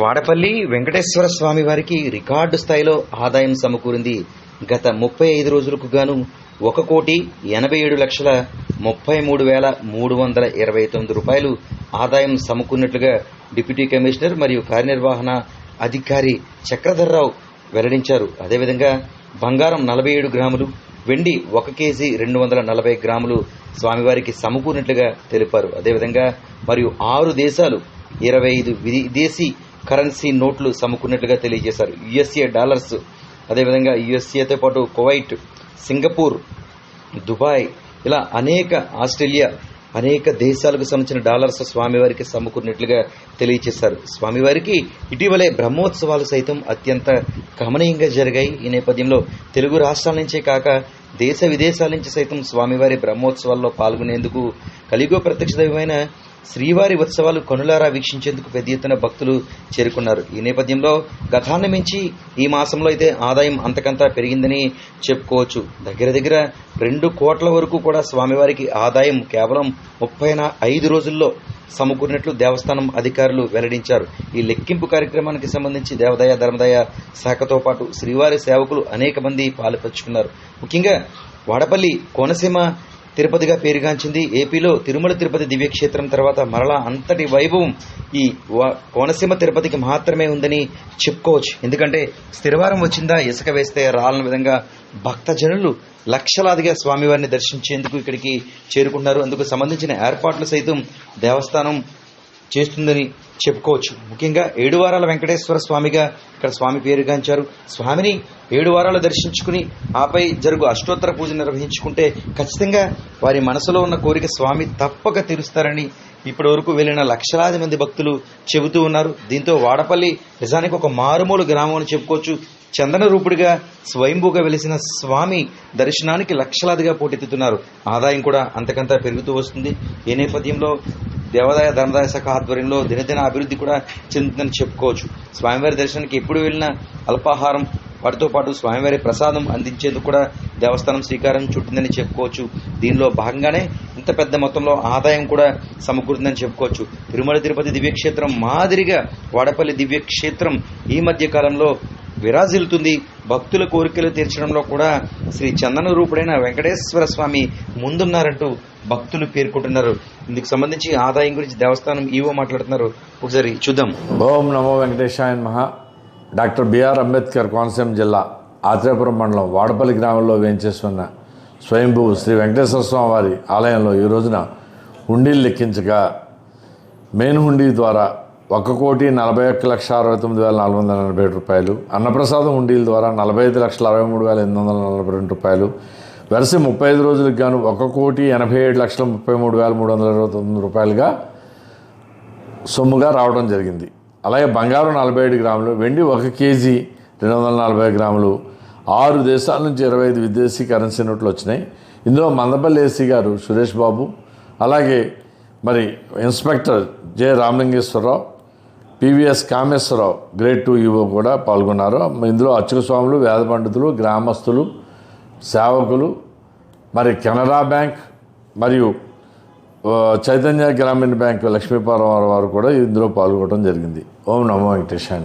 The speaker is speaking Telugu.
వాడపల్లి వెంకటేశ్వర స్వామి వారికి రికార్డు స్థాయిలో ఆదాయం సమకూరింది. గత ముప్పై ఐదు రోజులకు గాను ఒక కోటి ఎనభై ఏడు లక్షల ముప్పై మూడు వేల మూడు వందల ఇరవై తొమ్మిది రూపాయలు ఆదాయం సమకూరినట్లుగా డిప్యూటీ కమిషనర్ మరియు కార్యనిర్వహణ అధికారి చక్రధర్రావు వెల్లడించారు. అదేవిధంగా బంగారం నలభై ఏడు గ్రాములు వెండి ఒక కేజీ రెండు వందల నలభై గ్రాములు స్వామివారికి సమకూరినట్లుగా తెలిపారు. అదేవిధంగా మరియు ఆరు దేశాలు ఇరవై ఐదు విదేశీ కరెన్సీ నోట్లు సమకూరినట్లుగా తెలియజేశారు. యుఎస్ఏ డాలర్స్ అదేవిధంగా యుఎస్ఏతో పాటు కువైట్ సింగపూర్ దుబాయ్ ఇలా అనేక ఆస్ట్రేలియా అనేక దేశాలకు సంబంధించిన డాలర్స్ స్వామివారికి సమకూరినట్లుగా తెలియజేశారు. స్వామివారికి ఇటీవలే బ్రహ్మోత్సవాలు సైతం అత్యంత గమనీయంగా జరిగాయి. ఈ నేపథ్యంలో తెలుగు రాష్ట్రాల నుంచే కాక దేశ విదేశాల నుంచి సైతం స్వామివారి బ్రహ్మోత్సవాల్లో పాల్గొనేందుకు కలిగో ప్రత్యక్ష దైవమైన శ్రీవారి ఉత్సవాలు కనులారా వీక్షించేందుకు పెద్ద ఎత్తున భక్తులు చేరుకున్నారు. ఈ నేపథ్యంలో గతాన్ని మించి ఈ మాసంలో అయితే ఆదాయం అంతకంతా పెరిగిందని చెప్పుకోవచ్చు. దగ్గర దగ్గర రెండు కోట్ల వరకు కూడా స్వామివారికి ఆదాయం కేవలం ముప్పై ఐదు రోజుల్లో సమకూరినట్లు దేవస్థానం అధికారులు వెల్లడించారు. ఈ లెక్కింపు కార్యక్రమానికి సంబంధించి దేవదయ ధర్మదయ శాఖతో పాటు శ్రీవారి సేవకులు అనేక మంది పాలుపంచుకున్నారు ముఖ్యంగా వాడపల్లి కోనసీమ తిరుపతిగా పేరుగాంచింది. ఏపీలో తిరుమల తిరుపతి దివ్యక్షేత్రం తర్వాత మరలా అంతటి వైభవం ఈ వ- కోనసీమ తిరుపతికి మాత్రమే ఉందని చెప్పుకోవచ్చు. ఎందుకంటే స్థిరవారం వచ్చిందా ఇసుక వేస్తే రాలని విధంగా భక్తజనులు లక్షలాదిగా స్వామివారిని దర్శించేందుకు ఇక్కడికి చేరుకుంటున్నారు అందుకు సంబంధించిన ఏర్పాట్లు సైతం దేవస్థానం చేస్తుందని చెప్పుకోవచ్చు. ముఖ్యంగా ఏడు వారాల వెంకటేశ్వర స్వామిగా ఇక్కడ స్వామి పేరుగాంచారు. స్వామిని ఏడు వారాలు దర్శించుకుని ఆపై జరుగు అష్టోత్తర పూజ నిర్వహించుకుంటే ఖచ్చితంగా వారి మనసులో ఉన్న కోరిక స్వామి తప్పక తీరుస్తారని ఇప్పటి వరకు వెళ్ళిన లక్షలాది మంది భక్తులు చెబుతూ ఉన్నారు. దీంతో వాడపల్లి నిజానికి ఒక మారుమూల గ్రామం అని చెప్పుకోవచ్చు. చందన రూపుడిగా స్వయంభూగా వెలిసిన స్వామి దర్శనానికి లక్షలాదిగా పోటెత్తుతున్నారు. ఆదాయం కూడా అంతకంతా పెరుగుతూ వస్తుంది. ఈ నేపథ్యంలో దేవాదాయ ధర్మదాయ శాఖ ఆధ్వర్యంలో దినదిన అభివృద్ధి కూడా చెందుతుందని చెప్పుకోవచ్చు. స్వామివారి దర్శనానికి ఎప్పుడు వెళ్ళినా అల్పాహారం వాటితో పాటు స్వామివారి ప్రసాదం అందించేందుకు కూడా దేవస్థానం శ్రీకారం చుట్టిందని చెప్పుకోవచ్చు. దీనిలో భాగంగానే ఇంత పెద్ద మొత్తంలో ఆదాయం కూడా సమకూరుతుందని చెప్పుకోవచ్చు. తిరుమల తిరుపతి దివ్యక్షేత్రం మాదిరిగా వాడపల్లి దివ్యక్షేత్రం ఈ మధ్య కాలంలో విరాజిల్లుతుంది. భక్తుల కోరికలు తీర్చడంలో కూడా శ్రీ చందన రూపుడైన వెంకటేశ్వర స్వామి ముందున్నారంటూ భక్తులు పేర్కొంటున్నారు. ఇందుకు సంబంధించి ఆదాయం గురించి దేవస్థానం ఈవో మాట్లాడుతున్నారు. ఒకసారి చూద్దాం. ఓం నమో వెంకటేశాయ మహా డాక్టర్ బిఆర్ అంబేద్కర్ కోనసీమ జిల్లా ఆత్రేయపురం మండలం వాడపల్లి గ్రామంలో వేయించేస్తున్న స్వయంభూ శ్రీ వెంకటేశ్వర స్వామి వారి ఆలయంలో ఈ రోజున హుండీలు లెక్కించగా మెయిన్ హుండీ ద్వారా ఒక కోటి నలభై ఒక్క లక్ష అరవై తొమ్మిది వేల నాలుగు వందల నలభై ఏడు రూపాయలు. అన్నప్రసాదం హుండీల ద్వారా నలభై ఐదు లక్షల అరవై మూడు వేల ఎనిమిది వందల నలభై రెండు రూపాయలు. వరుస ముప్పై ఐదు రోజులకు గాను ఒక కోటి ఎనభై ఏడు లక్షల ముప్పై మూడు వేల మూడు వందల ఇరవై తొమ్మిది రూపాయలుగా సొమ్ముగా రావడం జరిగింది. అలాగే బంగారం నలభై ఏడు గ్రాములు వెండి ఒక కేజీ రెండు వందల నలభై గ్రాములు ఆరు దేశాల నుంచి ఇరవై ఐదు విదేశీ కరెన్సీ నోట్లు వచ్చినాయి. ఇందులో మందపల్లి ఏసీ గారు సురేష్ బాబు అలాగే మరి inspector J Ramalingeswara Rao PVS Kameswara Rao grade two EO కూడా పాల్గొన్నారు. ఇందులో అర్చక స్వాములు వేద పండితులు గ్రామస్తులు సేవకులు మరి కెనరా బ్యాంక్ మరియు చైతన్య గ్రామీణ బ్యాంక్ లక్ష్మీపారం వారు కూడా ఇందులో పాల్గొనడం జరిగింది. ఓం నమో వెంకటేశాయ